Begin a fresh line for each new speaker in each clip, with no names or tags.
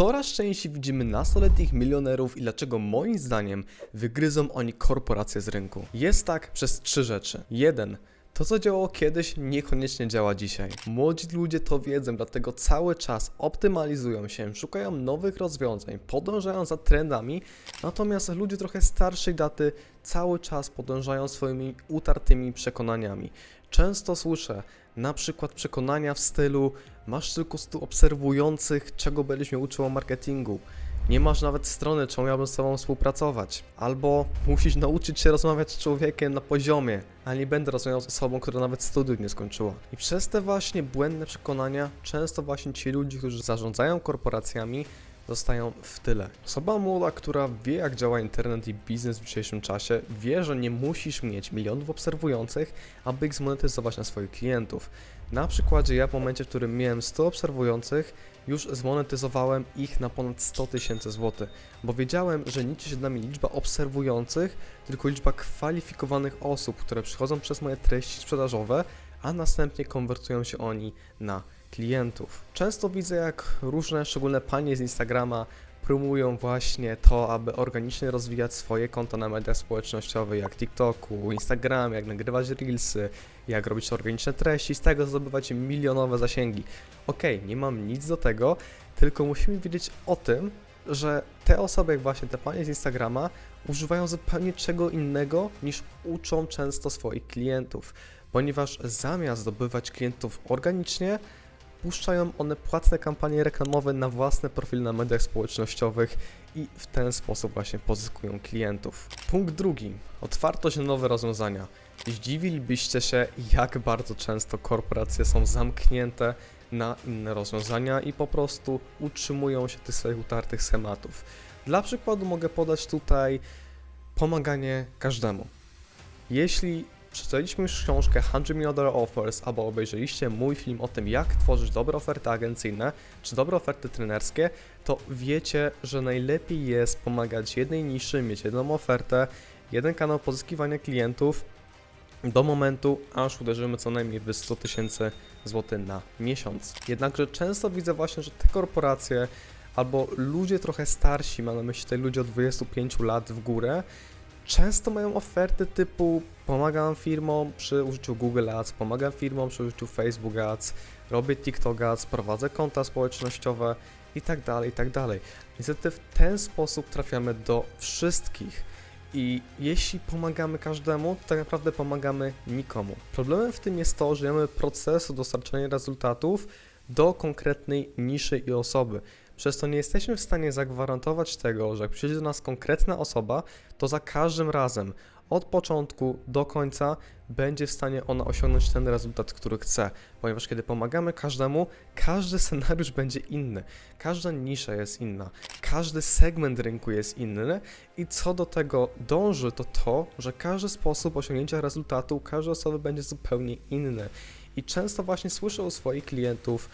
Coraz częściej widzimy nastoletnich milionerów i dlaczego moim zdaniem wygryzą oni korporacje z rynku. Jest tak przez trzy rzeczy. Jeden. To, co działało kiedyś, niekoniecznie działa dzisiaj. Młodzi ludzie to wiedzą, dlatego cały czas optymalizują się, szukają nowych rozwiązań, podążają za trendami, natomiast ludzie trochę starszej daty cały czas podążają swoimi utartymi przekonaniami. Często słyszę na przykład przekonania w stylu masz tylko 100 obserwujących, czego będziesz mnie uczył o marketingu. Nie masz nawet strony, czemu miałbym z tobą współpracować. Albo musisz nauczyć się rozmawiać z człowiekiem na poziomie, a nie będę rozmawiał z osobą, która nawet studiów nie skończyła. I przez te właśnie błędne przekonania często właśnie ci ludzie, którzy zarządzają korporacjami, zostają w tyle. Osoba młoda, która wie jak działa internet i biznes w dzisiejszym czasie, wie, że nie musisz mieć milionów obserwujących, aby ich zmonetyzować na swoich klientów. Na przykładzie ja w momencie, w którym miałem 100 obserwujących, już zmonetyzowałem ich na ponad 100 tysięcy złotych, bo wiedziałem, że liczy się dla mnie liczba obserwujących, tylko liczba kwalifikowanych osób, które przychodzą przez moje treści sprzedażowe, a następnie konwertują się oni na klientów. Często widzę, jak różne, szczególne panie z Instagrama promują właśnie to, aby organicznie rozwijać swoje konta na mediach społecznościowych, jak TikToku, Instagram, jak nagrywać reelsy, jak robić organiczne treści, z tego zdobywać milionowe zasięgi. Okej, nie mam nic do tego, tylko musimy wiedzieć o tym, że te osoby, jak właśnie te panie z Instagrama, używają zupełnie czego innego niż uczą często swoich klientów, ponieważ zamiast zdobywać klientów organicznie, puszczają one płatne kampanie reklamowe na własne profile na mediach społecznościowych i w ten sposób właśnie pozyskują klientów. Punkt drugi. Otwartość na nowe rozwiązania. Zdziwilibyście się, jak bardzo często korporacje są zamknięte na inne rozwiązania i po prostu utrzymują się tych swoich utartych schematów. Dla przykładu mogę podać tutaj pomaganie każdemu. Jeśli przeczytaliśmy już książkę 100 Million Dollar Offers albo obejrzeliście mój film o tym, jak tworzyć dobre oferty agencyjne czy dobre oferty trenerskie, to wiecie, że najlepiej jest pomagać jednej niszy, mieć jedną ofertę, jeden kanał pozyskiwania klientów do momentu, aż uderzymy co najmniej w 100 tysięcy złotych na miesiąc. Jednakże często widzę właśnie, że te korporacje albo ludzie trochę starsi, mam na myśli tutaj ludzi od 25 lat w górę, często mają oferty typu pomagam firmom przy użyciu Google Ads, pomagam firmom przy użyciu Facebook Ads, robię TikTok Ads, prowadzę konta społecznościowe i tak dalej, i tak dalej. Niestety w ten sposób trafiamy do wszystkich. I jeśli pomagamy każdemu, to tak naprawdę pomagamy nikomu. Problemem w tym jest to, że mamy procesu dostarczania rezultatów do konkretnej niszy i osoby. Przez to nie jesteśmy w stanie zagwarantować tego, że jak przyjdzie do nas konkretna osoba, to za każdym razem, od początku do końca, będzie w stanie ona osiągnąć ten rezultat, który chce. Ponieważ kiedy pomagamy każdemu, każdy scenariusz będzie inny, każda nisza jest inna, każdy segment rynku jest inny i co do tego dąży, to to, że każdy sposób osiągnięcia rezultatu każdej osoby będzie zupełnie inny. I często właśnie słyszę u swoich klientów,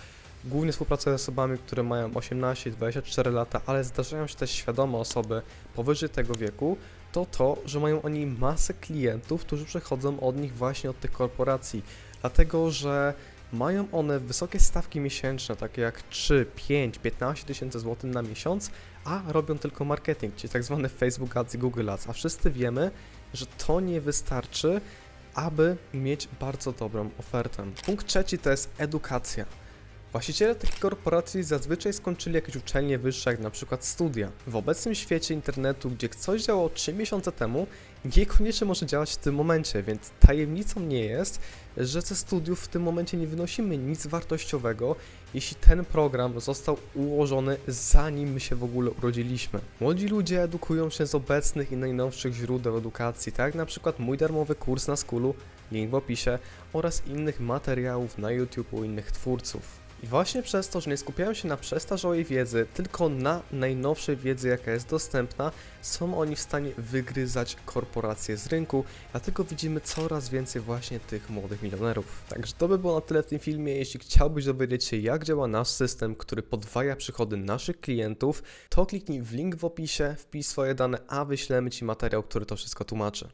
Głównie współpracuję z osobami, które mają 18-24 lata, ale zdarzają się też świadome osoby powyżej tego wieku, to to, że mają oni masę klientów, którzy przechodzą od nich właśnie od tych korporacji. Dlatego, że mają one wysokie stawki miesięczne, takie jak 3, 5, 15 tysięcy złotych na miesiąc, a robią tylko marketing, czyli tak zwany Facebook Ads i Google Ads. A wszyscy wiemy, że to nie wystarczy, aby mieć bardzo dobrą ofertę. Punkt trzeci to jest edukacja. Właściciele takich korporacji zazwyczaj skończyli jakieś uczelnie wyższe, jak na przykład studia. W obecnym świecie internetu, gdzie coś działało 3 miesiące temu, niekoniecznie może działać w tym momencie, więc tajemnicą nie jest, że ze studiów w tym momencie nie wynosimy nic wartościowego, jeśli ten program został ułożony zanim my się w ogóle urodziliśmy. Młodzi ludzie edukują się z obecnych i najnowszych źródeł edukacji, tak jak na przykład mój darmowy kurs na Skulu, link w opisie, oraz innych materiałów na YouTube u innych twórców. I właśnie przez to, że nie skupiają się na przestarzałej wiedzy, tylko na najnowszej wiedzy, jaka jest dostępna, są oni w stanie wygryzać korporacje z rynku, dlatego widzimy coraz więcej właśnie tych młodych milionerów. Także to by było na tyle w tym filmie. Jeśli chciałbyś dowiedzieć się, jak działa nasz system, który podwaja przychody naszych klientów, to kliknij w link w opisie, wpisz swoje dane, a wyślemy Ci materiał, który to wszystko tłumaczy.